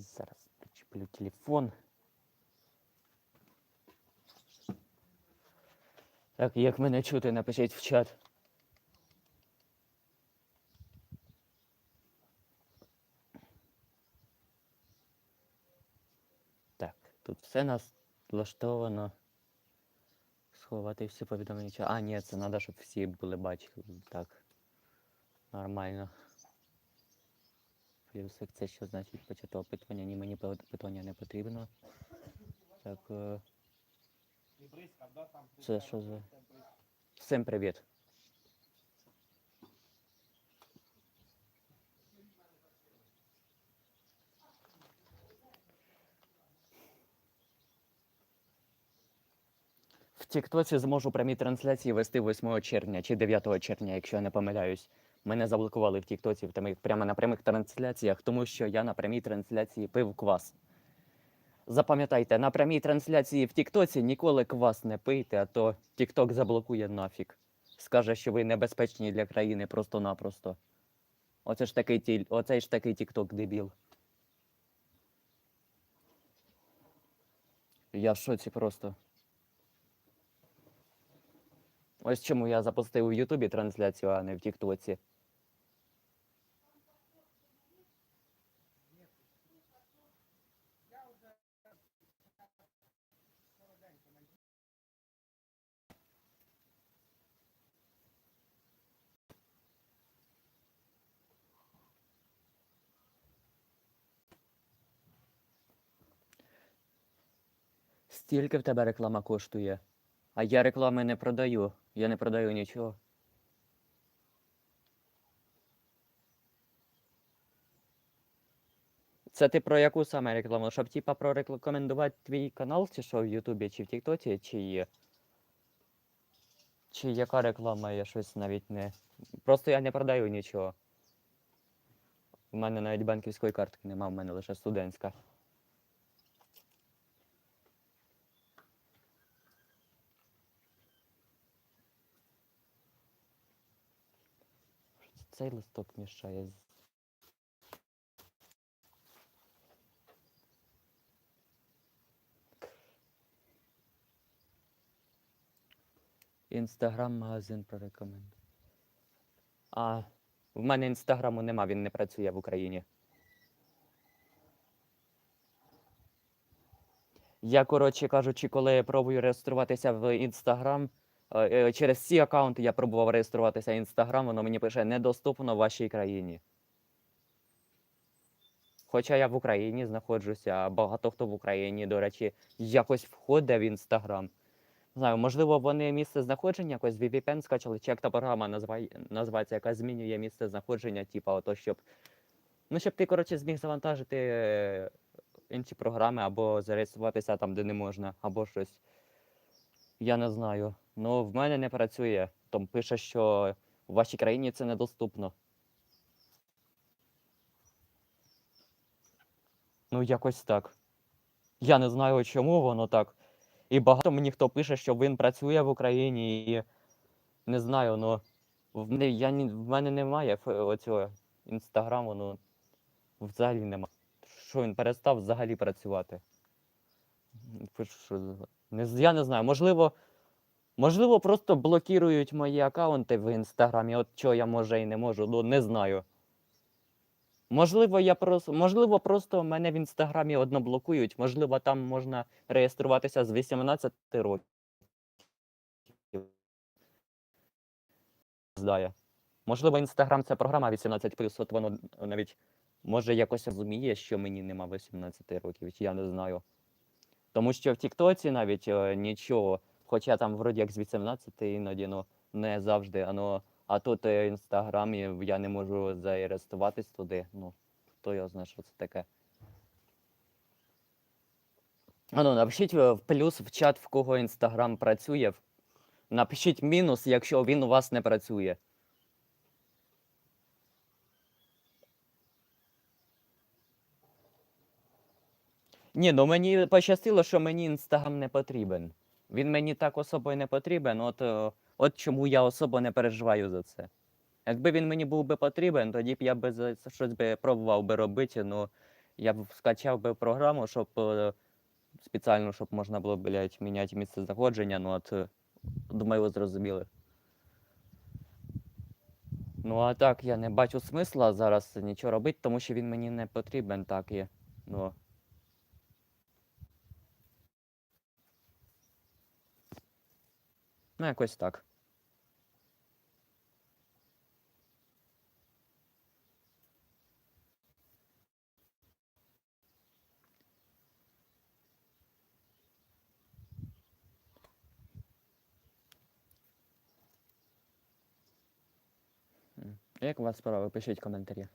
Зараз причеплю телефон. Так, як мене чути, напишіть в чат. Так, тут все нас влаштовано. Сховати всі повідомлення. А, ні, це треба, щоб всі були бачили. Так. Нормально. Плюсик, це що значить почати опитування? Ні, мені опитування не потрібно. Так. е, Це що за. Всім привіт. В Тіктоці зможу прямі трансляції вести 8 червня чи 9 червня, якщо я не помиляюсь. Мене заблокували в Тіктоці прямо на прямих трансляціях, тому що я на прямій трансляції пив квас. Запам'ятайте, на прямій трансляції в Тіктоці ніколи квас не пийте, а то Тікток заблокує нафіг. Скаже, що ви небезпечні для країни просто-напросто. Оце ж такий тіль, оцей ж такий Тікток дебіл. Я в шоці просто. Ось чому я запустив у Ютубі трансляцію, а не в Тіктоці. Стільки в тебе реклама коштує. А я реклами не продаю. Я не продаю нічого. Це ти про яку саме рекламу? Щоб типа прорекомендувати твій канал, чи що в Ютубі, чи в Тіктоці, чи є? Чи яка реклама, я щось навіть не. Просто я не продаю нічого. У мене навіть банківської картки нема, в мене лише студентська. Цей листок мішає. Інстаграм-магазин прорекомендує. А, в мене інстаграму нема, він не працює в Україні. Я, коротше кажучи, коли я пробую реєструватися в інстаграм, через ці аккаунти я пробував реєструватися інстаграм, воно мені пише недоступно в вашій країні. Хоча я в Україні знаходжуся, а багато хто в Україні, до речі, якось входить в інстаграм. Знаю, можливо, вони місце знаходження якось VPN скачали, чи як та програма називається, яка змінює місце знаходження, типа ото, щоб. Ну, щоб ти, коротше, зміг завантажити е, інші програми або зареєструватися там, де не можна, або щось. Я не знаю. Ну, в мене не працює. Там пише, що в вашій країні це недоступно. Ну, якось так. Я не знаю, чому воно так. І багато мені хто пише, що він працює в Україні, і не знаю, ну в я, в мене немає оцього інстаграму, ну взагалі нема. Що він перестав взагалі працювати? Пишу, що не, я не знаю, можливо, можливо, просто блокують мої аккаунти в інстаграмі, от чого я може і не можу, ну не знаю. Можливо, я просто, можливо, просто мене в інстаграмі одно блокують, можливо, там можна реєструватися з 18 років. Здає. Можливо, інстаграм це програма 18 от воно навіть може якось розуміє, що мені нема 18 років, я не знаю. Тому що в Тіктоці навіть е, нічого, хоча там вроді як з 18 іноді, ну не завжди, ано, а тут е, в інстаграмі я не можу зареєструватись туди. Ну, хто його знає, що це таке. Ану, напишіть е, в плюс в чат, в кого інстаграм працює. Напишіть мінус, якщо він у вас не працює. Ні, ну мені пощастило, що мені інстаграм не потрібен. Він мені так особо не потрібен, от, е, от чому я особо не переживаю за це. Якби він мені був би потрібен, тоді б я би щось би пробував би робити, ну Я б скачав би програму, щоб е, спеціально, щоб можна було, блядь, міняти місце знаходження, ну от е, думаю, ви зрозуміли. Ну а так, я не бачу смисла зараз нічого робити, тому що він мені не потрібен, так і. Ну. Ну, якось так. Як у вас справи? Пишіть коментарі.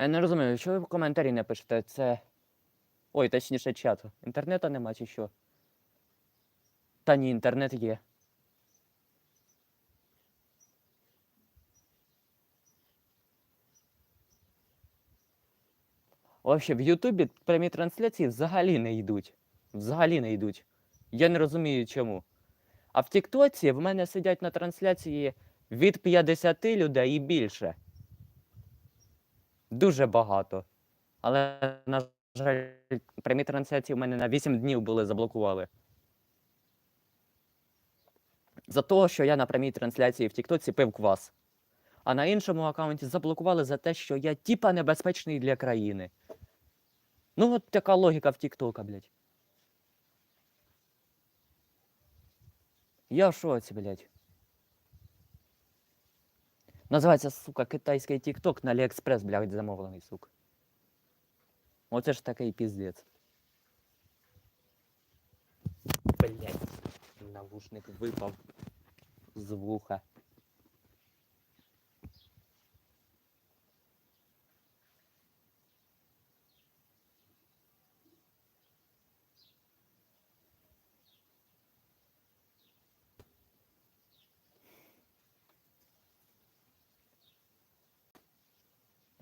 Я не розумію, що ви в коментарі не пишете? Це. Ой, точніше, чат. Інтернету нема чи що? Та ні, інтернет є. Вообще, в Ютубі прямі трансляції взагалі не йдуть. Взагалі не йдуть. Я не розумію чому. А в Тіктоці в мене сидять на трансляції від 50 людей і більше. Дуже багато. Але, на жаль, прямі трансляції в мене на 8 днів були заблокували. За того, що я на прямій трансляції в Тіктоці пив квас. А на іншому аккаунті заблокували за те, що я типа небезпечний для країни. Ну, от така логіка в Тіктока, блядь. Я в шоці, блядь. Називається, сука, китайський Тікток на Аліекспрес, блядь, замовлений, сука. Оце ж такий піздець. Блядь, навушник випав з вуха.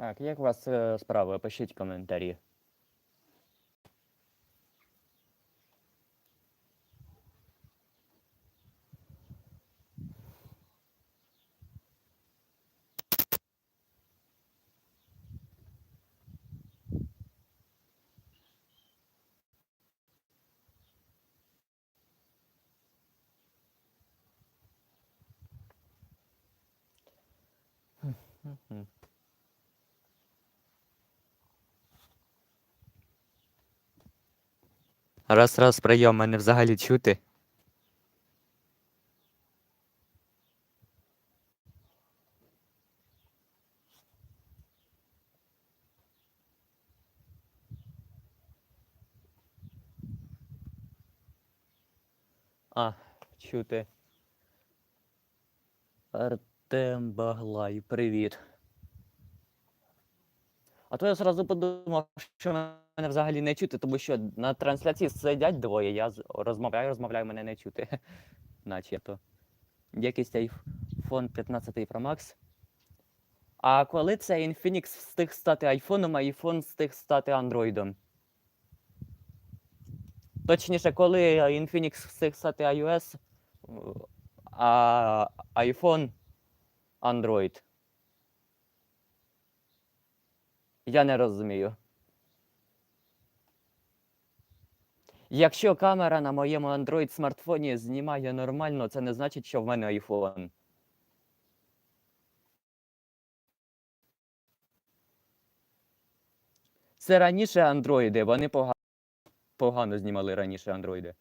Так, як у вас е, справи? Пишіть коментарі. Мгм. Раз, раз, прийом, мене взагалі чути. А, чути. Артем Баглай, привіт. А то я зразу подумав, що мене взагалі не чути, тому що на трансляції сидять двоє, я розмовляю, розмовляю, мене не чути. Начебто. Якийсь iPhone 15 Pro Max. А коли цей Infinix встиг стати айфоном, а iPhone встиг стати андроїдом? Точніше, коли Infinix встиг стати iOS, а iPhone Android. Я не розумію. Якщо камера на моєму Android смартфоні знімає нормально, це не значить, що в мене iPhone. Це раніше андроїди, вони погано, погано знімали раніше андроїди.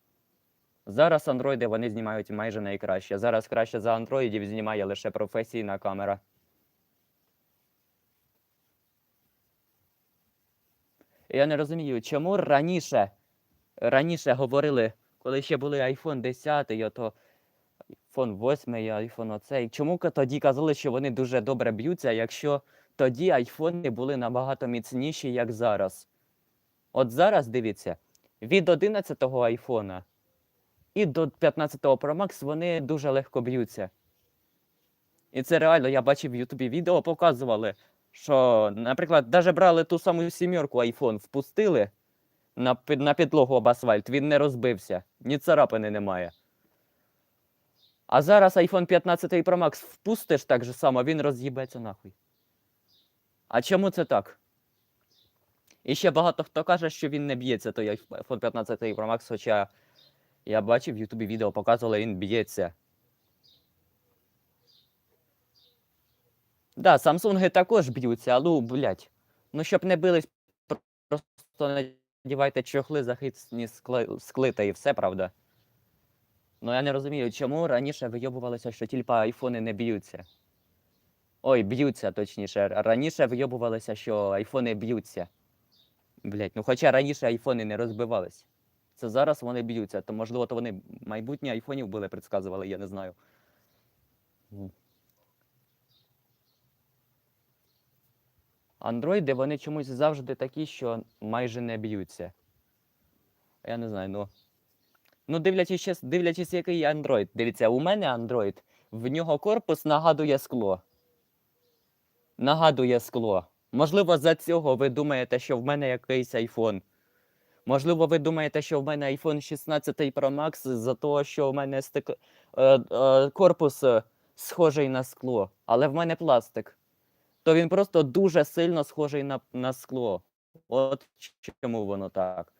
Зараз андроїди вони знімають майже найкраще. Зараз краще за андроїдів знімає лише професійна камера. Я не розумію, чому раніше, раніше говорили, коли ще були iPhone 10, ото iPhone 8, iPhone оцей. Чому тоді казали, що вони дуже добре б'ються, якщо тоді айфони були набагато міцніші, як зараз? От зараз дивіться, від 11-го айфона і до 15-го Pro Max вони дуже легко б'ються. І це реально, я бачив в Ютубі відео, показували, що, наприклад, навіть брали ту саму сімерку iPhone, впустили, на, під, на підлогу об асфальт. Він не розбився, ні царапини немає. А зараз iPhone 15 Pro Max впустиш так же само, він роз'їбеться нахуй. А чому це так? І ще багато хто каже, що він не б'ється, той iPhone 15 Pro Max, хоча я бачив в Ютубі відео, показували, він б'ється. Да, Самсунги також б'ються, але, блядь. Ну, щоб не бились, пр- просто надівайте чохли захисні скли, скли та і все, правда. Ну я не розумію, чому раніше вийобувалося, що тільки айфони не б'ються. Ой, б'ються, точніше. Раніше вийобувалося, що айфони б'ються. Блять, ну хоча раніше айфони не розбивались. Це зараз вони б'ються, то можливо, то вони майбутнє айфонів були предсказували, я не знаю. Андроїди, вони чомусь завжди такі, що майже не б'ються. Я не знаю, ну. Ну, дивлячись, дивлячись, який Android. Дивіться, у мене Android, в нього корпус нагадує скло. Нагадує скло. Можливо, за цього ви думаєте, що в мене якийсь iPhone. Можливо, ви думаєте, що в мене iPhone 16 Pro Max за того, що в мене стик... е, е, корпус е, схожий на скло, але в мене пластик. То він просто дуже сильно схожий на, на скло. От чому воно так.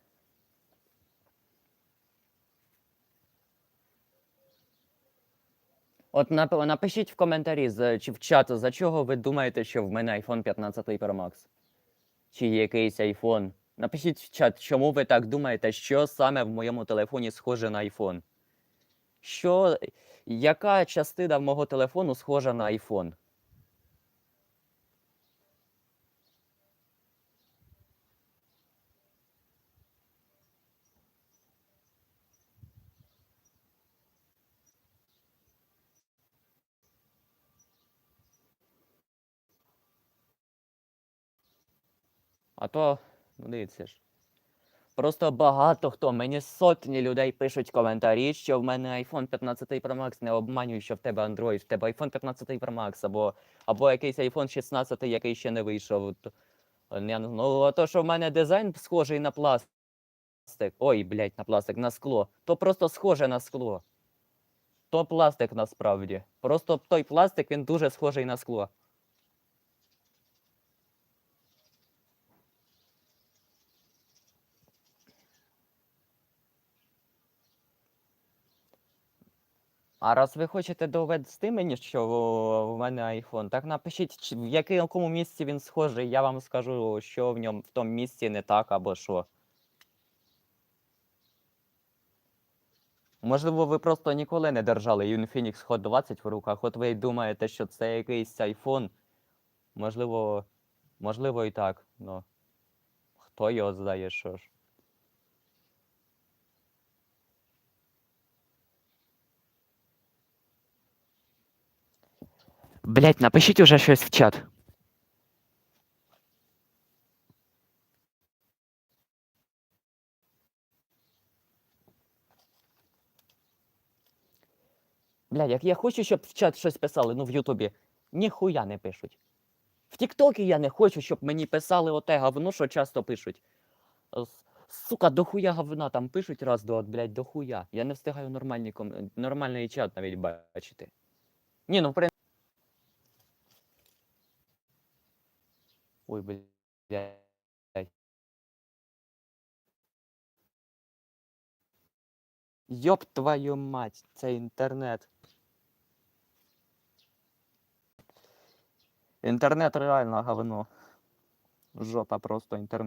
От напишіть в коментарі чи в чат, за чого ви думаєте, що в мене iPhone 15 Pro Max? Чи якийсь iPhone? Напишіть в чат, чому ви так думаєте, що саме в моєму телефоні схоже на iPhone? Що, яка частина мого телефону схожа на iPhone? А то, ну дивіться ж. Просто багато хто, мені сотні людей пишуть коментарі, що в мене iPhone 15 Pro Max не обманює, що в тебе Android, в тебе iPhone 15 Pro Max, або, або якийсь iPhone 16, який ще не вийшов. Ну, а то, що в мене дизайн схожий на пластик. Ой, блядь, на пластик, на скло. То просто схоже на скло. То пластик насправді. Просто той пластик, він дуже схожий на скло. А раз ви хочете довести мені, що в мене iPhone, так напишіть, чи- в який- якому місці він схожий, я вам скажу, що в ньому в тому місці не так або що. Можливо, ви просто ніколи не держали Infinix Hot 20 в руках, от ви думаєте, що це якийсь iPhone. Можливо, можливо і так, ну. Хто його знає, що ж. Блять, напишіть уже щось в чат. Блядь, як я хочу, щоб в чат щось писали, ну в Ютубі, ніхуя не пишуть. В Тіктокі я не хочу, щоб мені писали оте говно, що часто пишуть. Сука, дохуя говна там пишуть раз до от, блядь, дохуя. Я не встигаю нормальні ком... нормальний чат навіть бачити. Ні, ну в принципі. Ой, блядь. Йоп твою мать, це інтернет. Інтернет реально говно. Жопа просто інтернет.